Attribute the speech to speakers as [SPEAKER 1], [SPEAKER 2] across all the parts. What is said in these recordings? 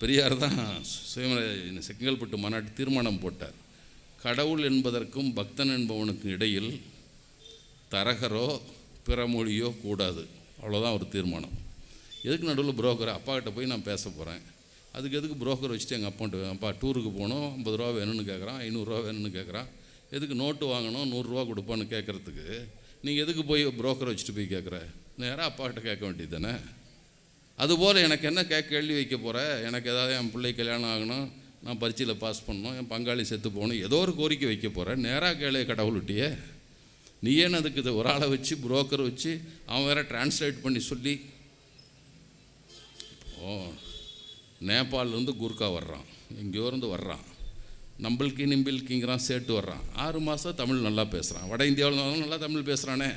[SPEAKER 1] பெரியார் தான் சுயமர செங்கல்பட்டு மாநாட்டு தீர்மானம் போட்டார். கடவுள் என்பதற்கும் பக்தன் என்பவனுக்கு இடையில் தரகரோ பிறமொழியோ கூடாது. அவ்வளோதான் ஒரு தீர்மானம். எதுக்கு நடுவில் புரோக்கர் அப்பாகிட்ட போய் நான் பேச போகிறேன் அதுக்கு எதுக்கு புரோக்கர் வச்சுட்டு எங்கள் அப்பான்ட்டு அப்பா டூருக்கு போகணும் ஐம்பது ரூபா வேணும்னு கேட்குறான் ஐநூறுரூவா வேணும்னு கேட்குறான் எதுக்கு நோட்டு வாங்கணும் நூறுரூவா கொடுப்பான்னு கேட்குறதுக்கு நீங்கள் எதுக்கு போய் புரோக்கரை வச்சுட்டு போய் கேட்குற நேராக அப்பா கிட்ட கேட்க வேண்டியது தானே? அதுபோல் எனக்கு என்ன கே கேள்வி வைக்க போகிற எனக்கு ஏதாவது என் பிள்ளை கல்யாணம் ஆகணும் நான் பரீட்சையில் பாஸ் பண்ணணும் என் பங்காளி செத்து போகணும் ஏதோ ஒரு கோரிக்கை வைக்க போகிறேன் நேராக கேளு கடவுள்கிட்டயே நீ ஏன் அதுக்கு இது ஒரு ஆளை வச்சு புரோக்கர் வச்சு அவன் வேற டிரான்ஸ்லேட் பண்ணி சொல்லி? ஓ நேபாளிலேருந்து குர்கா வர்றான். எங்கேயோ இருந்து வர்றான். நம்பல்கி நிம்பிள்கிங்கிறான் சேர்த்து வர்றான். ஆறு மாதம் தமிழ் நல்லா பேசுகிறான் வட இந்தியாவில் நல்லா தமிழ் பேசுகிறானே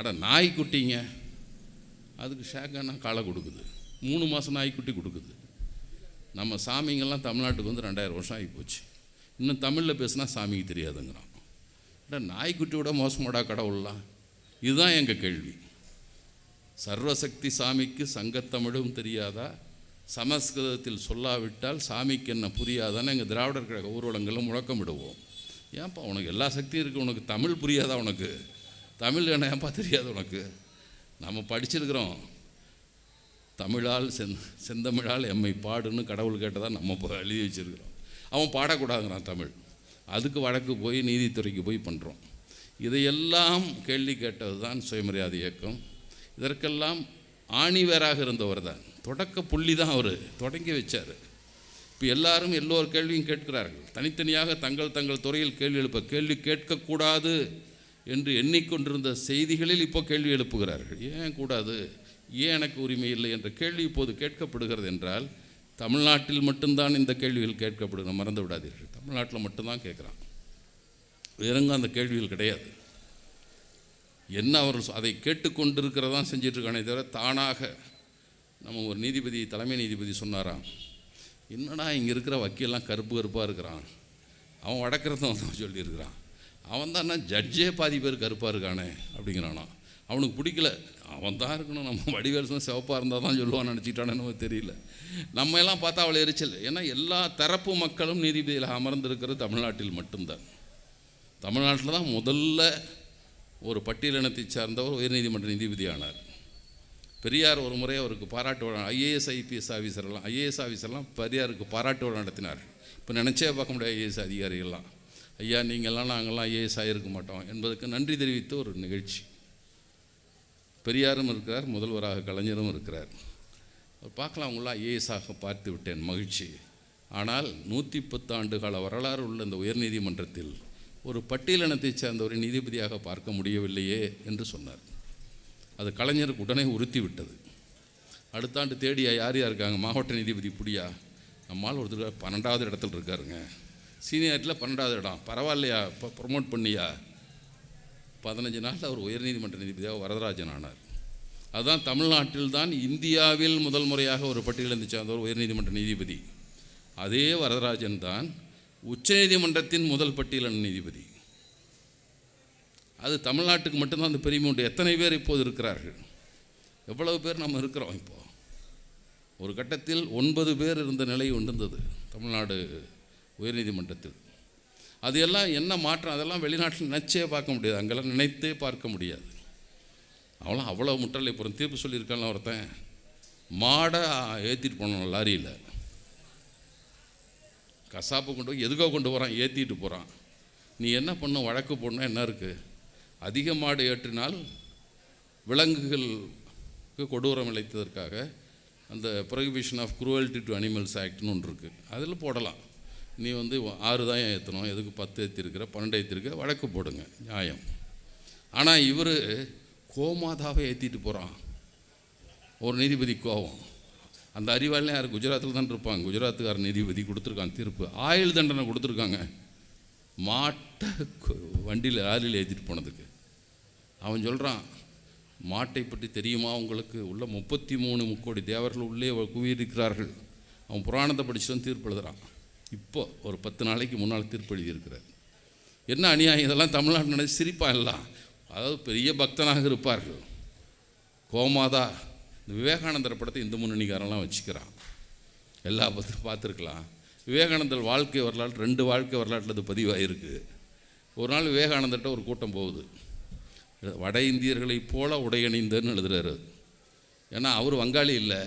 [SPEAKER 1] அட நாய்க்குட்டிங்க. அதுக்கு ஷேக்கானா காலை கொடுக்குது. மூணு மாதம் நாய்க்குட்டி கொடுக்குது. நம்ம சாமிங்கெல்லாம் தமிழ்நாட்டுக்கு வந்து ரெண்டாயிரம் வருஷம் ஆகி போச்சு இன்னும் தமிழில் பேசுனா சாமிக்கு தெரியாதுங்கிறான். அட நாய்க்குட்டியோட மோசமாடா கடவுள்லாம்? இதுதான் எங்கள் கேள்வி. சர்வசக்தி சாமிக்கு சங்கத்தமிழும் தெரியாதா? சமஸ்கிருதத்தில் சொல்லாவிட்டால் சாமிக்கு என்ன புரியாதான்னு எங்கள் திராவிடர் கழக ஊர்வலங்களில் முழக்கமிடுவோம் ஏன்ப்பா உனக்கு எல்லா சக்தியும் இருக்குது உனக்கு தமிழ் புரியாதா உனக்கு? தமிழ் என்ன ஏன்ப்பா தெரியாது உனக்கு? நம்ம படிச்சிருக்கிறோம். தமிழால் செந் செந்தமிழால் எம்மை பாடுன்னு கடவுள் கேட்டதாக நம்ம இப்போ எழுதி வச்சிருக்கிறோம். அவன் பாடக்கூடாதுங்கிறான் தமிழ். அதுக்கு வழக்கு போய் நீதித்துறைக்கு போய் பண்ணுறோம் இதையெல்லாம் கேள்வி கேட்டது தான் சுயமரியாதை இயக்கம். இதற்கெல்லாம் ஆணிவேராக இருந்தவர் தான். தொடக்க புள்ளி தான் அவர். தொடங்கி வச்சார். இப்போ எல்லாரும் எல்லோர் கேள்வியும் கேட்கிறார்கள். தனித்தனியாக தங்கள் தங்கள் துறையில் கேள்வி எழுப்ப கேள்வி கேட்கக்கூடாது. என்று எண்ணிக்கொண்டிருந்த செய்திகளில் இப்போ கேள்வி எழுப்புகிறார்கள். ஏன் கூடாது? ஏன் எனக்கு உரிமை இல்லை என்ற கேள்வி இப்போது கேட்கப்படுகிறது என்றால் தமிழ்நாட்டில் மட்டும்தான் இந்த கேள்விகள் கேட்கப்படுகிற மறந்து விடாதீர்கள். தமிழ்நாட்டில் மட்டும்தான் கேட்குறான். வேறெங்கும் அந்த கேள்விகள் கிடையாது. என்ன அவர் அதை கேட்டுக்கொண்டிருக்கிறதான் செஞ்சிட்ருக்கானே தவிர தானாக நம்ம ஒரு நீதிபதி தலைமை நீதிபதி சொன்னாராம் என்னடா இங்கே இருக்கிற வக்கீல்லாம் கருப்பு கருப்பாக இருக்கிறான். அவன் வடக்கிறதும் சொல்லியிருக்கிறான். அவன் தான் ஜட்ஜே பாதி பேர் கருப்பாக இருக்கானே அப்படிங்கிறானா. அவனுக்கு பிடிக்கல. அவன் தான் இருக்கணும் நம்ம வடிவேல்சம் சிவப்பாக இருந்தால் தான் சொல்லுவான்னு நினச்சிக்கிட்டானு தெரியல. நம்ம எல்லாம் பார்த்தா அவளை எரிச்சல். ஏன்னா எல்லா தரப்பு மக்களும் நீதிபதியில் அமர்ந்திருக்கிறது தமிழ்நாட்டில் மட்டும்தான். தமிழ்நாட்டில் தான் முதல்ல ஒரு பட்டியலினத்தை சார்ந்தவர் உயர்நீதிமன்ற நீதிபதி ஆனார் பெரியார் ஒரு முறை அவருக்கு பாராட்டு விழா ஐஏஎஸ் ஐபிஎஸ் ஆஃபீஸர்லாம் ஐஏஎஸ் ஆஃபீஸர்லாம் பெரியாருக்கு பாராட்டு விழா நடத்தினார். இப்போ நினச்சே பார்க்க முடியாது ஐஏஎஸ் அதிகாரிகள்லாம். ஐயா நீங்கள்லாம் நாங்கள்லாம் ஐஏஎஸ் ஆகியிருக்க மாட்டோம் என்பதற்கு நன்றி தெரிவித்த ஒரு நிகழ்ச்சி. பெரியாரும் இருக்கிறார் முதல்வராக கலைஞரும் இருக்கிறார். அவர் பார்க்கலாம் அவங்களாம் ஐஏஎஸ்ஸாக பார்த்து விட்டேன் மகிழ்ச்சி. ஆனால் நூற்றி பத்து ஆண்டு கால வரலாறு உள்ள இந்த உயர்நீதிமன்றத்தில் ஒரு பட்டியலினத்தை சேர்ந்த ஒரு நீதிபதியாக பார்க்க முடியவில்லையே என்று சொன்னார். அது கலைஞருக்கு உடனே உறுத்தி விட்டது. அடுத்த ஆண்டு தேடியா யார் யார் இருக்காங்க? மாவட்ட நீதிபதி புடியா? நம்மால் ஒருத்தர் பன்னெண்டாவது இடத்துல இருக்காருங்க. சீனியாரிட்டியில் பன்னெண்டாவது இடம். பரவாயில்லையா? இப்போ ப்ரொமோட் பண்ணியா? பதினஞ்சு நாளில் அவர் உயர்நீதிமன்ற நீதிபதியாக வரதராஜன் ஆனார். அதுதான் தமிழ்நாட்டில் தான் இந்தியாவில் முதல் முறையாக ஒரு பட்டியலிருந்து சார்ந்தவர் உயர்நீதிமன்ற நீதிபதி. அதே வரதராஜன் தான் உச்சநீதிமன்றத்தின் முதல் பட்டியலின் நீதிபதி. அது தமிழ்நாட்டுக்கு மட்டும்தான் அந்த பெருமை உண்டு எத்தனை பேர் இப்போது இருக்கிறார்கள்? எவ்வளவு பேர் நம்ம இருக்கிறோம் இப்போது ஒரு கட்டத்தில் ஒன்பது பேர் இருந்த நிலை இருந்தது தமிழ்நாடு உயர்நீதிமன்றத்தில். அது எல்லாம் என்ன மாற்றம்? அதெல்லாம் வெளிநாட்டில் நினச்சே பார்க்க முடியாது. அங்கெல்லாம் நினைத்தே பார்க்க முடியாது. அவளாம் அவ்வளோ முட்டலை போகிறோம் தீர்ப்பு சொல்லியிருக்கான்ல ஒருத்தன். மாடை ஏற்றிட்டு போனோம் லாரியில். கசாப்பு கொண்டு போய் எதுக்கோ கொண்டு போகிறான் ஏற்றிட்டு போகிறான் நீ என்ன பண்ண? வழக்கு போடணும் என்ன இருக்குது அதிக மாடு ஏற்றினால் விலங்குகளுக்கு கொடூரம் இழைத்ததற்காக அந்த prohibition of cruelty to animals ஆக்ட்னு ஒன்று இருக்குது அதில் போடலாம். நீ வந்து ஆறு தான் ஏற்றணும் எதுக்கு பத்து ஏற்றிருக்கிற பன்னெண்டு ஏற்றிருக்க வழக்கு போடுங்க நியாயம். ஆனால் இவர் கோமாதாவை ஏற்றிட்டு போகிறான் ஒரு நீதிபதி கோவம் அந்த அறிவாளியும் யார்? குஜராத்தில் தான் இருப்பாங்க. குஜராத்துக்கார நீதிபதி கொடுத்துருக்கான் தீர்ப்பு. ஆயுள் தண்டனை கொடுத்துருக்காங்க. மாட்டை வண்டியில் லாரியில் ஏற்றிட்டு போனதுக்கு. அவன் சொல்கிறான் மாட்டை பற்றி தெரியுமா உங்களுக்கு? உள்ள முப்பத்தி மூணு முக்கோடி தேவர்கள் உள்ளே குவியிருக்கிறார்கள். அவன் புராணத்தை படிச்சுட்டு தீர்ப்பு எழுதுறான். இப்போ ஒரு பத்து நாளைக்கு முன்னால் தீர்ப்பு எழுதியிருக்கிறார். என்ன அநியாயம்? இதெல்லாம் தமிழ்நாடு நினைச்சு சிரிப்பா எல்லாம் அதாவது பெரிய பக்தனாக இருப்பார்கள். கோமாதா. இந்த விவேகானந்தர் படத்தை இந்து முன்னணிக்காரெல்லாம் வச்சுக்கிறான். எல்லா பத்திரம் பார்த்துருக்கலாம். விவேகானந்தர் வாழ்க்கை வரலாற்று ரெண்டு வாழ்க்கை வரலாற்றில் அது பதிவாயிருக்கு. ஒரு நாள் விவேகானந்தர்கிட்ட ஒரு கூட்டம் போகுது. வட இந்தியர்களைப் போல உடையணிந்தன்னு எழுதுறாரு. ஏன்னா அவர் வங்காளி இல்லை.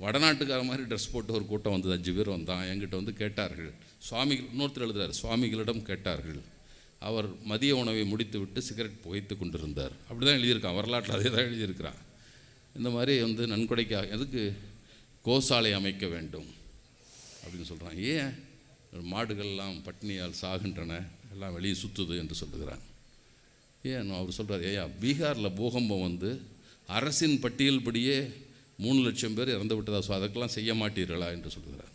[SPEAKER 1] வடநாட்டுக்கார மாதிரி ட்ரெஸ் போட்டு ஒரு கூட்டம் வந்தது. அஞ்சு பேர் வந்தான். என்கிட்ட வந்து கேட்டார்கள். சுவாமிகள் இன்னொருத்தர் எழுதுறார். சுவாமிகளிடம் கேட்டார்கள். அவர் மதிய உணவை முடித்துவிட்டு சிகரெட் புகைத்து கொண்டிருந்தார். அப்படி தான் எழுதியிருக்கான். வரலாற்றில் அதே தான் எழுதியிருக்கிறான். இந்த மாதிரி வந்து நன்கொடைக்காக எதுக்கு? கோசாலை அமைக்க வேண்டும் அப்படின்னு சொல்கிறான் ஏன்? மாடுகள்லாம் பட்டினியால் சாகின்றன. எல்லாம் வெளியே சுற்றுது என்று சொல்லுகிறான். ஏன்? அவர் சொல்கிறார் ஏயா பீகாரில் பூகம்பம் வந்து அரசின் பட்டியல்படியே மூணு லட்சம் பேர் இறந்து விட்டதா? ஸோ அதற்கெல்லாம் செய்ய மாட்டீர்களா என்று சொல்லுகிறார்.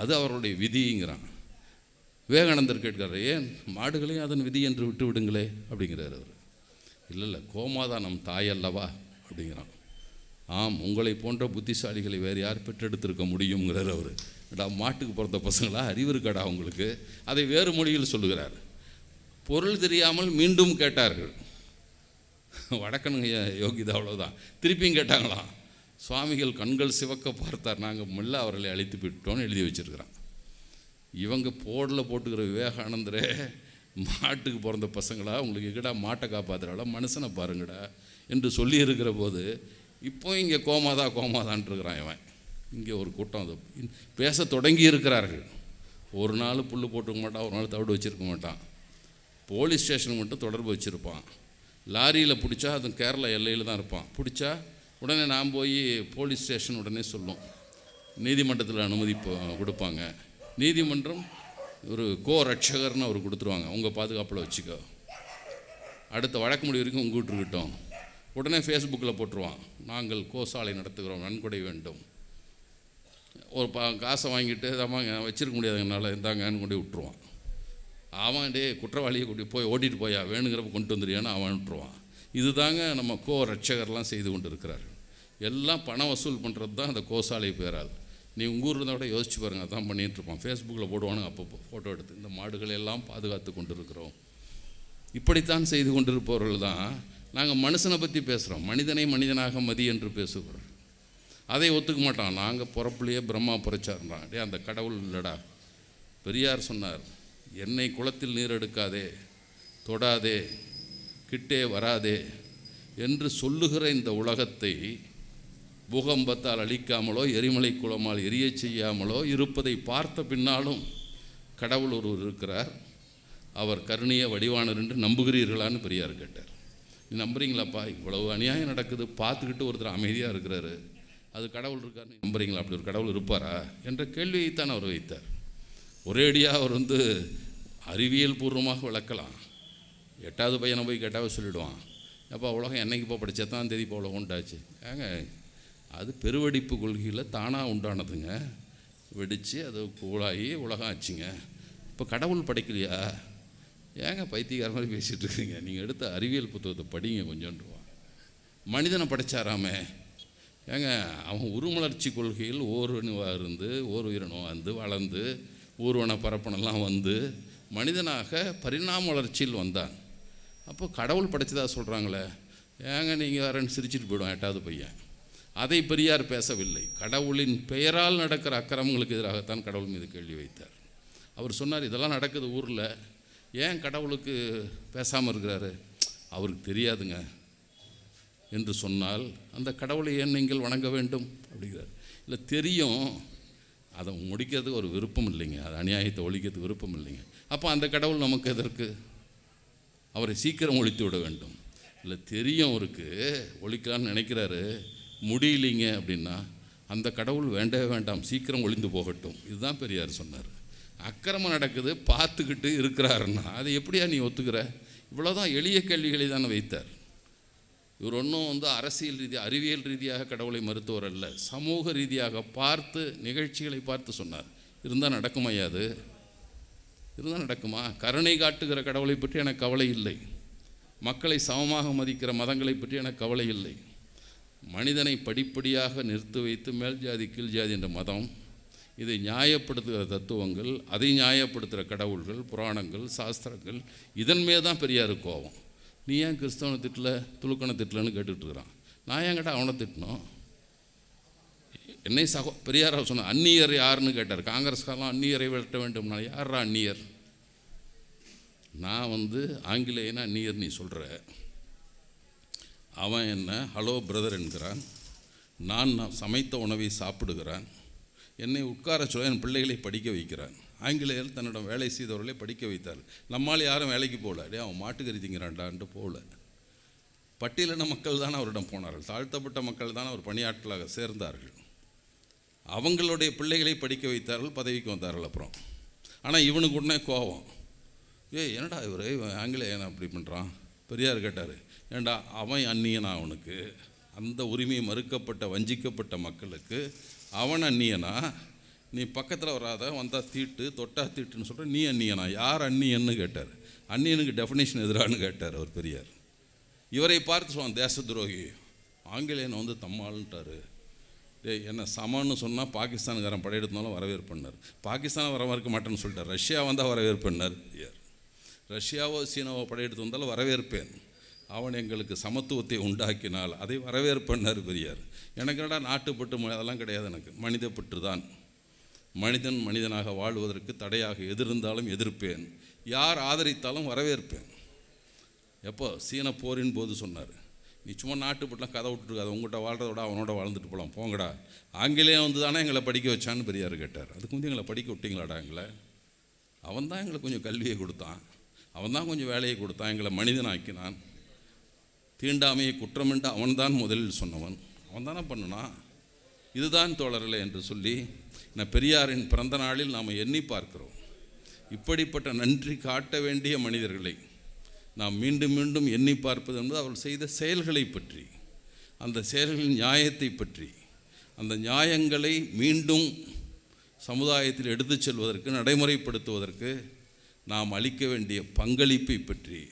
[SPEAKER 1] அது அவருடைய விதிங்கிறான் விவேகானந்தர் கேட்கிறார் ஏன் மாடுகளையும் அதன் விதி என்று விட்டு விடுங்களே? அப்படிங்கிறார் அவர். இல்லை இல்லை கோமாதா நம் தாயல்லவா அப்படிங்கிறான். ஆம் உங்களை போன்ற புத்திசாலிகளை வேறு யார் பெற்றெடுத்திருக்க முடியுங்கிறார் அவர். டா மாட்டுக்கு பிறந்த பசங்களா? அறிவு இருக்காடா உங்களுக்கு? அதை வேறு மொழியில் சொல்லுகிறார். பொருள் தெரியாமல் மீண்டும் கேட்டார்கள். வடக்கனுங்க யோகிதா அவ்வளோதான் திருப்பியும் கேட்டாங்களாம். சுவாமிகள் கண்கள் சிவக்க பார்த்தார். நாங்கள் மெல்ல அவர்களை அழைத்து விட்டோன்னு எழுதி வச்சிருக்கிறான் இவங்க போடில் போட்டுக்கிற விவேகானந்தரே மாட்டுக்கு பிறந்த பசங்களா உங்களுக்கு எங்கடா மாட்டை காப்பாற்றுறாளா மனுஷனை பாருங்கடா என்று சொல்லி இருக்கிற போது இப்போ இங்கே கோமாதா கோமாதான்ட்டுருக்கிறான் இவன். இங்கே ஒரு கூட்டம் அது. பேச தொடங்கி இருக்கிறார்கள். ஒரு நாள் புல் போட்டுக்க மாட்டான் ஒரு நாள் தவிடு வச்சுருக்க மாட்டான். போலீஸ் ஸ்டேஷன் மட்டும் தொடர்பு வச்சுருப்பான். லாரியில் பிடிச்சா அது கேரளா எல்லையில் தான் இருப்பான். பிடிச்சா உடனே நான் போய் போலீஸ் ஸ்டேஷன் உடனே சொல்லும். நீதிமன்றத்தில் அனுமதி கொடுப்பாங்க. நீதிமன்றம் ஒரு கோ ரட்சகர்னு அவர் கொடுத்துருவாங்க. உங்கள் பாதுகாப்பில் வச்சுக்கோ. அடுத்த வழக்கு முடிவு வரைக்கும் உங்கள் இருக்கட்டும். உடனே ஃபேஸ்புக்கில் போட்டுருவான். நாங்கள் கோசாலை நடத்துகிறோம். நன்கொடை வேண்டும். ஒரு பா காசை வாங்கிட்டு ஆமாங்க வச்சிருக்க முடியாதுங்கனால இந்தாங்கன்னு கொண்டு விட்டுருவான். அவன் டே குற்றவாளியை கூட்டி போய் ஓட்டிகிட்டு போயா? வேணுங்கிறப்ப கொண்டு வந்துடுறியான்னு அவன் விட்டுருவான். இதுதாங்க நம்ம கோ ரட்சகர்லாம் செய்து கொண்டு இருக்கிறார் எல்லாம் பணம் வசூல் பண்ணுறது தான் அந்த கோசாலை பேரால். நீ உங்கள் ஊரில் விட கூட யோசிச்சு பாருங்கள் அதான் பண்ணிகிட்ருப்பான் ஃபேஸ்புக்கில் போடுவானுங்க அப்பப்போ ஃபோட்டோ எடுத்து. இந்த மாடுகளை எல்லாம் பாதுகாத்து கொண்டிருக்கிறோம். இப்படித்தான் செய்து கொண்டிருப்பவர்கள் தான். நாங்கள் மனுஷனை பற்றி பேசுகிறோம் மனிதனை மனிதனாக மதி என்று பேசுகிறோம் அதை ஒத்துக்க மாட்டான். நாங்கள் பிறப்புலையே பிரம்மா பிறச்சார்றான் டே அந்த கடவுள் இல்லைடா. பெரியார் சொன்னார் என்னை குளத்தில் நீர் எடுக்காதே தொடாதே கிட்டே வராதே என்று சொல்லுகிற இந்த உலகத்தை பூகம்பத்தால் அழிக்காமலோ எரிமலை குளமால் எரிய செய்யாமலோ இருப்பதை பார்த்த பின்னாலும் கடவுள் ஒருவர் இருக்கிறார். அவர் கருணைய வடிவானர் என்று நம்புகிறீர்களான்னு பெரியார் கேட்டார். நீ நம்புறீங்களாப்பா? இவ்வளவு அநியாயம் நடக்குது. பார்த்துக்கிட்டு ஒருத்தர் அமைதியாக இருக்கிறாரு. அது கடவுள் இருக்காருன்னு நம்புறீங்களா? அப்படி ஒரு கடவுள் இருப்பாரா? என்ற கேள்வியைத்தான் அவர் வைத்தார். ஒரேடியாக அவர் வந்து அறிவியல் பூர்வமாக விளக்கலாம். எட்டாவது பையனை போய் கேட்டாவே சொல்லிடுவான். அப்போ உலகம் என்னைக்கு இப்போ படித்தா தான் தேதி இப்போ உலகம் உண்டாச்சு. ஏங்க அது பெருவெடிப்பு கொள்கையில் தானாக உண்டானதுங்க. வெடித்து அது கூழாகி உலகம் ஆச்சுங்க. இப்போ கடவுள் படைக்கலையா? ஏங்க பைத்தியக்கார மாதிரி பேசிகிட்டு இருக்கீங்க? நீங்கள் எடுத்த அறிவியல் புத்தகத்தை படிங்க கொஞ்சோன்றுவான் மனிதனை படைச்சாராமே. ஏங்க அவன் உருமலர்ச்சி கொள்கையில் ஓரணுவாக இருந்து ஓர் உயிரினம் வந்து வளர்ந்து ஊர்வன பரப்பனெல்லாம் வந்து மனிதனாக பரிணாம வளர்ச்சியில் வந்தான். அப்போ கடவுள் படைச்சதா சொல்கிறாங்களே ஏங்க நீங்கள் வரேன்னு சிரிச்சிட்டு போயிடுவான் எட்டாவது பையன். அதை பெரியார் பேசவில்லை. கடவுளின் பெயரால் நடக்கிற அக்கிரமங்களுக்கு எதிராகத்தான் கடவுள் மீது கேள்வி வைத்தார். அவர் சொன்னார் இதெல்லாம் நடக்குது ஊரில். ஏன் கடவுளுக்கு பேசாமல் இருக்கிறாரு? அவருக்கு தெரியாதுங்க. என்று சொன்னால் அந்த கடவுளை ஏன் நீங்கள் வணங்க வேண்டும்? அப்படிங்கிறார். இல்லை தெரியும். அதை முடிக்கிறதுக்கு ஒரு விருப்பம் இல்லைங்க. அது அநியாயத்தை ஒழிக்கிறதுக்கு விருப்பம் இல்லைங்க. அப்போ அந்த கடவுள் நமக்கு எதற்கு? அவரை சீக்கிரம் ஒழித்து விட வேண்டும். இல்லை தெரியும் அவருக்கு. ஒழிக்கலான்னு நினைக்கிறாரு. முடியலைங்க அப்படின்னா அந்த கடவுள் வேண்டவே வேண்டாம் சீக்கிரம் ஒளிந்து போகட்டும். இதுதான் பெரியார் சொன்னார். அக்கிரமம் நடக்குது பார்த்துக்கிட்டு இருக்கிறாருன்னா அதை எப்படியா நீ ஒத்துக்கிற? இவ்வளோதான் எளிய கேள்விகளை தானே வைத்தார். இவர் ஒன்றும் வந்து அரசியல் ரீதியாக அறிவியல் ரீதியாக கடவுளை மருத்துவர் அல்ல. சமூக ரீதியாக பார்த்து நிகழ்ச்சிகளை பார்த்து சொன்னார். இருந்தால் நடக்குமையா அது? இருந்தால் நடக்குமா? கருணை காட்டுகிற கடவுளை பற்றி எனக்கு கவலை இல்லை. மக்களை சமமாக மதிக்கிற மதங்களை பற்றி எனக்கு கவலை இல்லை. மனிதனை படிப்படியாக நிறுத்தி வைத்து மேல் ஜாதி கீழ் ஜாதி என்ற மதம் இதை நியாயப்படுத்துகிற தத்துவங்கள் அதை நியாயப்படுத்துகிற கடவுள்கள் புராணங்கள் சாஸ்திரங்கள் இதன் மீது தான் பெரியார் கோவம் நீ ஏன் கிறிஸ்தவனை திட்டல துலுக்கனை திட்டலன்னு கேட்டுகிட்ருக்கிறான் நான் ஏன் கேட்டால் அவனை திட்டணும்? என்னை சகோ பெரியார் சொன்ன அந்நியர் யாருன்னு கேட்டார். காங்கிரஸ்காரெலாம் அந்நியரை விரட்ட வேண்டும்னா யாரா அந்நியர்? நான் வந்து ஆங்கிலேயனா அந்நியர் நீ சொல்கிற அவன் என்ன ஹலோ பிரதர் என்கிறான். நான் நான் சமைத்த உணவை சாப்பிடுகிறான். என்னை உட்கார சொல்ல என் பிள்ளைகளை படிக்க வைக்கிறான். ஆங்கிலேயர் தன்னிடம் வேலை செய்தவர்களை படிக்க வைத்தார். நம்மால் யாரும் வேலைக்கு போகல. டே அவன் மாட்டுக்கறி திங்கிறான்டான்ட்டு போகல. பட்டியலின மக்கள் தான் அவரிடம் போனார்கள். தாழ்த்தப்பட்ட மக்கள் தான் அவர் பணியாற்றலாக சேர்ந்தார்கள். அவங்களுடைய பிள்ளைகளை படிக்க வைத்தார்கள் பதவிக்கு வந்தார்கள் அப்புறம். ஆனால் இவனுக்கு உடனே கோபம். ஏய் என்னடா இவர்? இவன் ஆங்கிலேயன்? அப்படி பண்ணுறான் பெரியார் கேட்டார் ஏண்டா அவன் அந்நியனா அவனுக்கு அந்த உரிமையை மறுக்கப்பட்ட வஞ்சிக்கப்பட்ட மக்களுக்கு அவன் அந்நியனா? நீ பக்கத்தில் வராத வந்தால் தீட்டு தொட்டா தீட்டுன்னு சொல்கிற நீ அந்நியனா? யார் அந்நியன்னு கேட்டார். அந்நியனுக்கு டெஃபினேஷன் எதிரான்னு கேட்டார் அவர் பெரியார். இவரை பார்த்து சொன்னான் தேச துரோகி ஆங்கிலேயன் வந்து தம்மாள்ன்ட்டாரு. டேய் என்ன சமன்னு சொன்னால் பாகிஸ்தானுக்காரன் படையெடுத்தாலும் வரவேற்பண்ணார் பாகிஸ்தானை வரவேற்க மாட்டேன்னு சொல்லிட்டார். ரஷ்யா வந்தால் வரவேற்பண்ணார் பெரியார் ரஷ்யாவோ சீனாவோ படையெடுத்து வந்தாலும் வரவேற்பேன். அவன் எங்களுக்கு சமத்துவத்தை உண்டாக்கினால் அதை வரவேற்பண்ணார் பெரியார். எனக்கு என்னடா நாட்டுப்பட்டு அதெல்லாம் கிடையாது எனக்கு. மனிதப்பற்று தான் மனிதன் மனிதனாக வாழ்வதற்கு தடையாக எதிர்ந்தாலும் எதிர்ப்பேன். யார் ஆதரித்தாலும் வரவேற்பேன். எப்போ? சீன போரின் போது சொன்னார். நீ சும்மா நாட்டுப்பட்டுலாம் கதை விட்டுருக்காது. உங்கள்கிட்ட வாழ்கிறத விட அவனோட வாழ்ந்துட்டு போகலாம் போங்கடா. ஆங்கிலேயம் வந்து தானே எங்களை படிக்க வச்சான்னு பெரியார் கேட்டார். அதுக்கு வந்து எங்களை படிக்க விட்டீங்களாடா எங்களை? அவன் தான் எங்களுக்கு கொஞ்சம் கல்வியை கொடுத்தான். அவன் தான் கொஞ்சம் வேலையை கொடுத்தான் எங்களை மனிதனாக்கினான். தீண்டாமையை குற்றமென்று அவன்தான் முதலில் சொன்னவன். அவன் தானே பண்ணுனான் இதுதான் தோழர்களே என்று சொல்லி நான் பெரியாரின் பிறந்த நாளில் நாம் எண்ணி பார்க்கிறோம். இப்படிப்பட்ட நன்றி காட்ட வேண்டிய மனிதர்களை நாம் மீண்டும் மீண்டும் எண்ணி பார்ப்பது என்பது அவள் செய்த செயல்களை பற்றி அந்த செயல்களின் நியாயத்தை பற்றி அந்த நியாயங்களை மீண்டும் சமுதாயத்தில் எடுத்துச் செல்வதற்கு நடைமுறைப்படுத்துவதற்கு நாம் அளிக்க வேண்டிய பங்களிப்பை பற்றி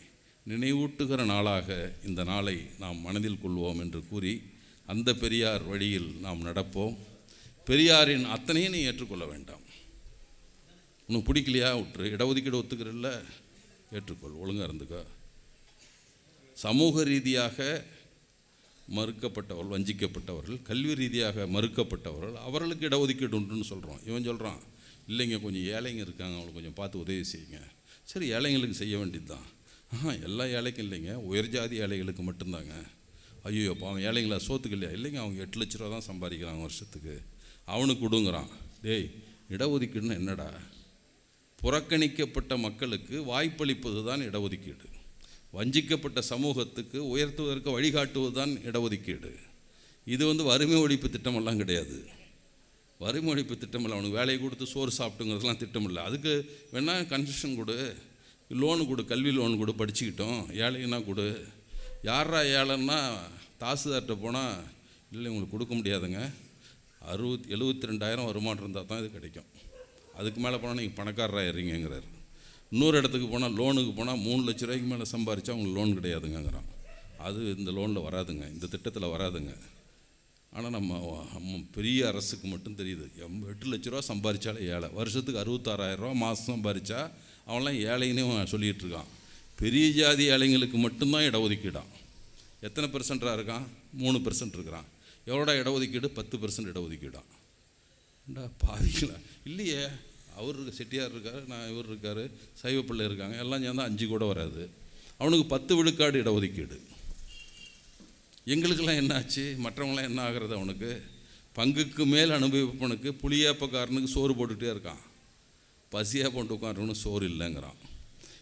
[SPEAKER 1] நினைவூட்டுகிற நாளாக இந்த நாளை நாம் மனதில் கொள்வோம் என்று கூறி அந்த பெரியார் வழியில் நாம் நடப்போம். பெரியாரின் அத்தனையும் நீ ஏற்றுக்கொள்ள வேண்டாம். உனக்கு பிடிக்கலையா? விட்டுரு. இடஒதுக்கீடு ஒத்துக்கிறல்ல? ஏற்றுக்கொள். ஒழுங்காக இருந்துக்கோ. சமூக ரீதியாக மறுக்கப்பட்டவர்கள் வஞ்சிக்கப்பட்டவர்கள் கல்வி ரீதியாக மறுக்கப்பட்டவர்கள் அவர்களுக்கு இடஒதுக்கீடு உண்டுன்னு சொல்கிறோம் இவன் சொல்கிறான் இல்லைங்க கொஞ்சம் ஏழைங்க இருக்காங்க அவங்களை கொஞ்சம் பார்த்து உதவி செய்யுங்க. சரி ஏழைங்களுக்கு செய்ய வேண்டியது தான் ஆஹா எல்லா ஏழைக்கும் இல்லைங்க உயர் ஜாதி ஏழைகளுக்கு மட்டும்தாங்க. ஐயோ பாவம் ஏழைங்களா சோத்துக்கு இல்லையா? இல்லைங்க அவங்க எட்டு லட்ச ரூபா தான் சம்பாதிக்கிறாங்க வருஷத்துக்கு. அவனுக்கு கொடுங்குறான். டேய் இடஒதுக்கீடுன்னு என்னடா? புறக்கணிக்கப்பட்ட மக்களுக்கு வாய்ப்பளிப்பது தான் இடஒதுக்கீடு. வஞ்சிக்கப்பட்ட சமூகத்துக்கு உயர்த்துவதற்கு வழிகாட்டுவது தான் இடஒதுக்கீடு. இது வந்து வறுமை ஒழிப்பு திட்டமெல்லாம் கிடையாது. வறுமை ஒழிப்பு அவனுக்கு வேலையை கொடுத்து சோறு சாப்பிட்டுங்கிறதுலாம் திட்டமில்லை அதுக்கு வேணால் கன்செஷன் கொடு. லோனு கொடு கல்வி லோன் கொடு படிச்சுக்கிட்டோம். ஏழைன்னா கொடு. யாரா ஏழைன்னா தாசுதார்கிட்ட போனால் இல்லை உங்களுக்கு கொடுக்க முடியாதுங்க. அறுபத் எழுபத்தி ரெண்டாயிரம் வருமானம் இருந்தால் தான் இது கிடைக்கும். அதுக்கு மேலே போனால் நீங்கள் பணக்காரராகிறீங்கிறார் இன்னொரு இடத்துக்கு போனால் லோனுக்கு போனால் மூணு லட்ச ரூபாய்க்கு மேலே சம்பாரித்தா உங்களுக்கு லோன் கிடையாதுங்கங்கிறான் அது இந்த லோனில் வராதுங்க. இந்த திட்டத்தில் வராதுங்க. ஆனால் நம்ம பெரிய அரசுக்கு மட்டும் தெரியுது. எம் எட்டு லட்ச ரூபா சம்பாரிச்சாலே ஏழை. வருஷத்துக்கு அறுபத்தாறாயிரரூவா மாதம் சம்பாரிச்சா அவன்லாம் ஏழைன்னு சொல்லிகிட்ருக்கான் சொல்லிகிட்டு இருக்கான். பெரிய ஜாதி ஏழைங்களுக்கு மட்டும்தான் இடஒதுக்கீடான் எத்தனை பெர்சென்ட்டாக இருக்கான்? மூணு பெர்சன்ட் இருக்கிறான். எவ்வளோடா இடஒதுக்கீடு? பத்து பெர்சன்ட் இடஒதுக்கீடான் ஏண்டா பாவிங்களா இல்லையே. அவர் செட்டியார் இருக்கார் நான் இவர் இருக்கார் சைவ பிள்ளை இருக்காங்க எல்லாம் சேர்ந்தால் அஞ்சு கூட வராது. அவனுக்கு பத்து விழுக்காடு இடஒதுக்கீடு. எங்களுக்கெல்லாம் என்னாச்சு மற்றவங்களாம் என்ன ஆகிறது அவனுக்கு? பங்குக்கு மேல் அனுபவிப்பவனுக்கு புளியாப்பக்காரனுக்கு சோறு போட்டுகிட்டே இருக்கான். பசியாக போட்டு உட்காரவனு சோறு இல்லைங்கிறான்.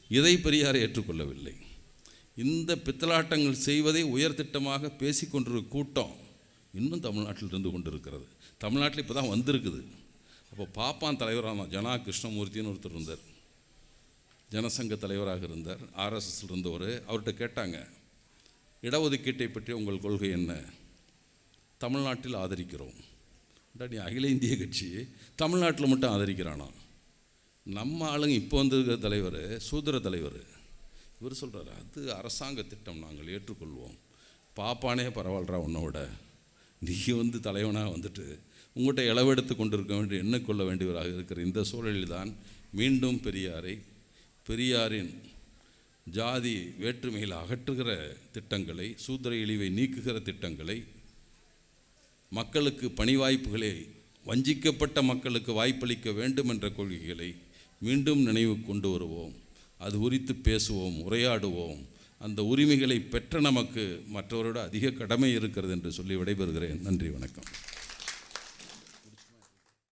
[SPEAKER 1] இதை பெரியார் ஏற்றுக்கொள்ளவில்லை. இந்த பித்தலாட்டங்கள் செய்வதை உயர்திட்டமாக பேசிக்கொண்டிருக்க கூட்டம் இன்னும் தமிழ்நாட்டில் இருந்து கொண்டு இருக்கிறது தமிழ்நாட்டில் இப்போ தான் வந்திருக்குது. அப்போ பாப்பான் தலைவராக ஜனா கிருஷ்ணமூர்த்தின்னு ஒருத்தர் இருந்தார். ஜனசங்க தலைவராக இருந்தார். ஆர்எஸ்எஸ் இருந்தவர். அவர்கிட்ட கேட்டாங்க இடஒதுக்கீட்டை பற்றி உங்கள் கொள்கை என்ன? தமிழ்நாட்டில் ஆதரிக்கிறோம். நீ அகில இந்திய கட்சி தமிழ்நாட்டில் மட்டும் ஆதரிக்கிறானா? நம்ம ஆளுங்க இப்போ வந்திருக்கிற தலைவர் சூதர தலைவர் இவர் சொல்கிறாரு அது அரசாங்க திட்டம் நாங்கள் ஏற்றுக்கொள்வோம். பாப்பானே பரவாயில்லரா உன்னை விட. நீ வந்து தலைவனாக வந்துட்டு உங்கள்கிட்ட இளவெடுத்து கொண்டிருக்க வேண்டிய எண்ணிக்கொள்ள வேண்டியவராக இருக்கிற இந்த சூழலில்தான் மீண்டும் பெரியாரை பெரியாரின் ஜாதி வேற்றுமையில் அகற்றுகிற திட்டங்களை சூத்திர இழிவை நீக்குகிற திட்டங்களை மக்களுக்கு பணி வாய்ப்புகளை வஞ்சிக்கப்பட்ட மக்களுக்கு வாய்ப்பளிக்க வேண்டும் என்ற கொள்கைகளை மீண்டும் நினைவு கொண்டு வருவோம். அது குறித்து பேசுவோம் உரையாடுவோம். அந்த உரிமைகளை பெற்ற நமக்கு மற்றவரோட அதிக கடமை இருக்கிறது என்று சொல்லி விடைபெறுகிறேன். நன்றி வணக்கம்.